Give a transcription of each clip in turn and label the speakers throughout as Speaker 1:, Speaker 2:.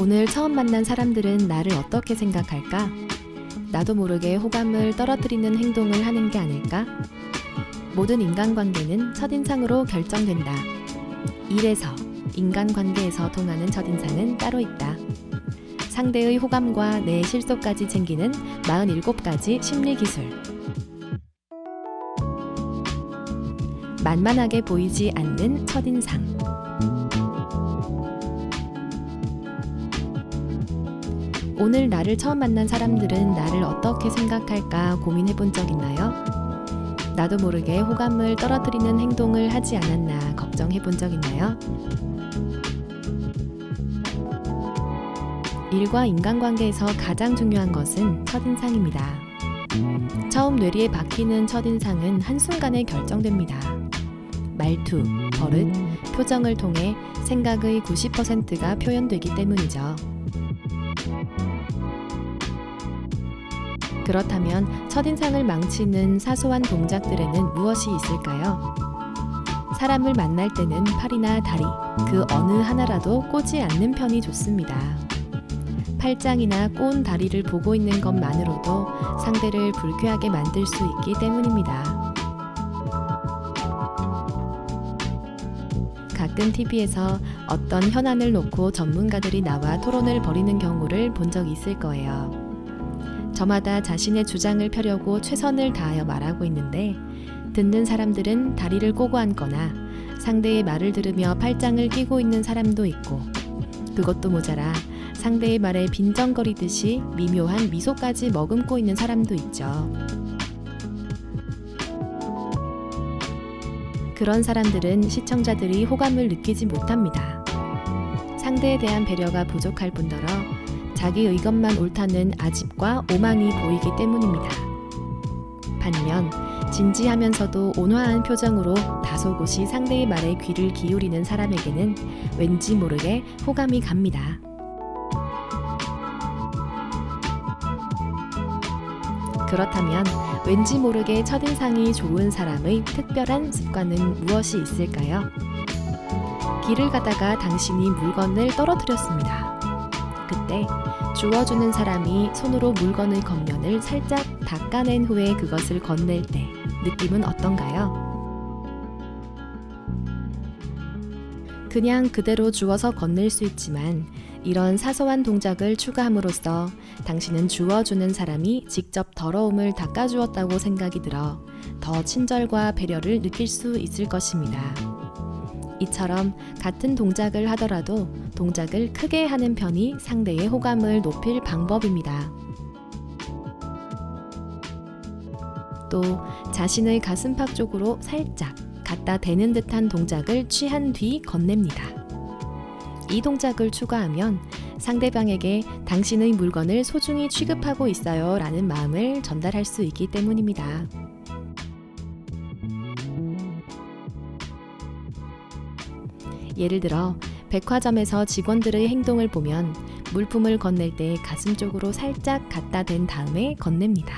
Speaker 1: 오늘 처음 만난 사람들은 나를 어떻게 생각할까? 나도 모르게 호감을 떨어뜨리는 행동을 하는 게 아닐까? 모든 인간관계는 첫인상으로 결정된다. 이래서 인간관계에서 통하는 첫인상은 따로 있다. 상대의 호감과 내 실속까지 챙기는 47가지 심리기술. 만만하게 보이지 않는 첫인상. 오늘 나를 처음 만난 사람들은 나를 어떻게 생각할까 고민해 본 적 있나요? 나도 모르게 호감을 떨어뜨리는 행동을 하지 않았나 걱정해 본 적 있나요? 일과 인간관계에서 가장 중요한 것은 첫인상입니다. 처음 뇌리에 박히는 첫인상은 한순간에 결정됩니다. 말투, 버릇, 표정을 통해 생각의 90%가 표현되기 때문이죠. 그렇다면 첫인상을 망치는 사소한 동작들에는 무엇이 있을까요? 사람을 만날 때는 팔이나 다리, 그 어느 하나라도 꼬지 않는 편이 좋습니다. 팔짱이나 꼬은 다리를 보고 있는 것만으로도 상대를 불쾌하게 만들 수 있기 때문입니다. 가끔 TV에서 어떤 현안을 놓고 전문가들이 나와 토론을 벌이는 경우를 본 적 있을 거예요. 저마다 자신의 주장을 펴려고 최선을 다하여 말하고 있는데 듣는 사람들은 다리를 꼬고 앉거나 상대의 말을 들으며 팔짱을 끼고 있는 사람도 있고 그것도 모자라 상대의 말에 빈정거리듯이 미묘한 미소까지 머금고 있는 사람도 있죠. 그런 사람들은 시청자들이 호감을 느끼지 못합니다. 상대에 대한 배려가 부족할 뿐더러 자기 의견만 옳다는 아집과 오만이 보이기 때문입니다. 반면 진지하면서도 온화한 표정으로 다소곳이 상대의 말에 귀를 기울이는 사람에게는 왠지 모르게 호감이 갑니다. 그렇다면 왠지 모르게 첫인상이 좋은 사람의 특별한 습관은 무엇이 있을까요? 길을 가다가 당신이 물건을 떨어뜨렸습니다. 그때 주워주는 사람이 손으로 물건의 겉면을 살짝 닦아낸 후에 그것을 건넬 때 느낌은 어떤가요? 그냥 그대로 주워서 건넬 수 있지만 이런 사소한 동작을 추가함으로써 당신은 주워주는 사람이 직접 더러움을 닦아주었다고 생각이 들어 더 친절과 배려를 느낄 수 있을 것입니다. 이처럼 같은 동작을 하더라도 동작을 크게 하는 편이 상대의 호감을 높일 방법입니다. 또 자신의 가슴팍 쪽으로 살짝 갖다 대는 듯한 동작을 취한 뒤 건넵니다. 이 동작을 추가하면 상대방에게 당신의 물건을 소중히 취급하고 있어요 라는 마음을 전달할 수 있기 때문입니다. 예를 들어 백화점에서 직원들의 행동을 보면 물품을 건넬 때 가슴 쪽으로 살짝 갖다 댄 다음에 건넵니다.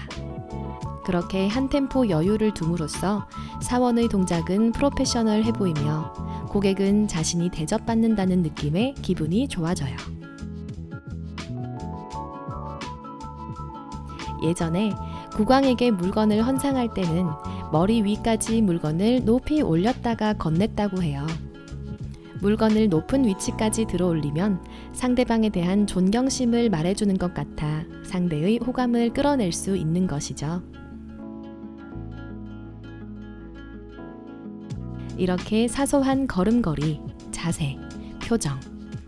Speaker 1: 그렇게 한 템포 여유를 둠으로써 사원의 동작은 프로페셔널해 보이며 고객은 자신이 대접받는다는 느낌에 기분이 좋아져요. 예전에 국왕에게 물건을 헌상할 때는 머리 위까지 물건을 높이 올렸다가 건넸다고 해요. 물건을 높은 위치까지 들어 올리면 상대방에 대한 존경심을 말해주는 것 같아 상대의 호감을 끌어낼 수 있는 것이죠. 이렇게 사소한 걸음걸이, 자세, 표정,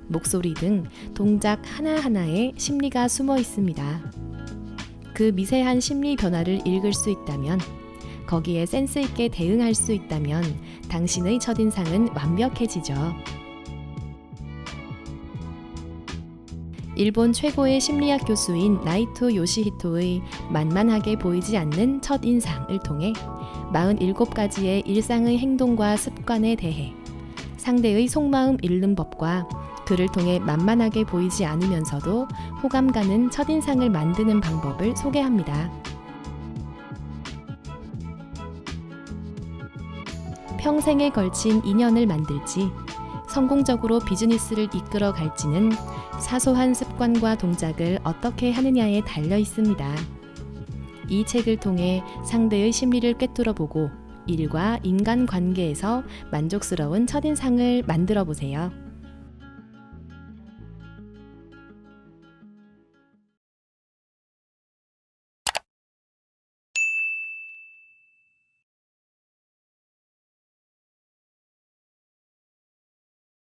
Speaker 1: 목소리 등 동작 하나하나에 심리가 숨어 있습니다. 그 미세한 심리 변화를 읽을 수 있다면, 거기에 센스 있게 대응할 수 있다면 당신의 첫인상은 완벽해지죠. 일본 최고의 심리학 교수인 나이토 요시히토의 만만하게 보이지 않는 첫인상을 통해 47가지의 일상의 행동과 습관에 대해 상대의 속마음 읽는 법과 그를 통해 만만하게 보이지 않으면서도 호감 가는 첫인상을 만드는 방법을 소개합니다. 평생에 걸친 인연을 만들지 성공적으로 비즈니스를 이끌어 갈지는 사소한 습관과 동작을 어떻게 하느냐에 달려 있습니다. 이 책을 통해 상대의 심리를 꿰뚫어 보고 일과 인간 관계에서 만족스러운 첫인상을 만들어 보세요.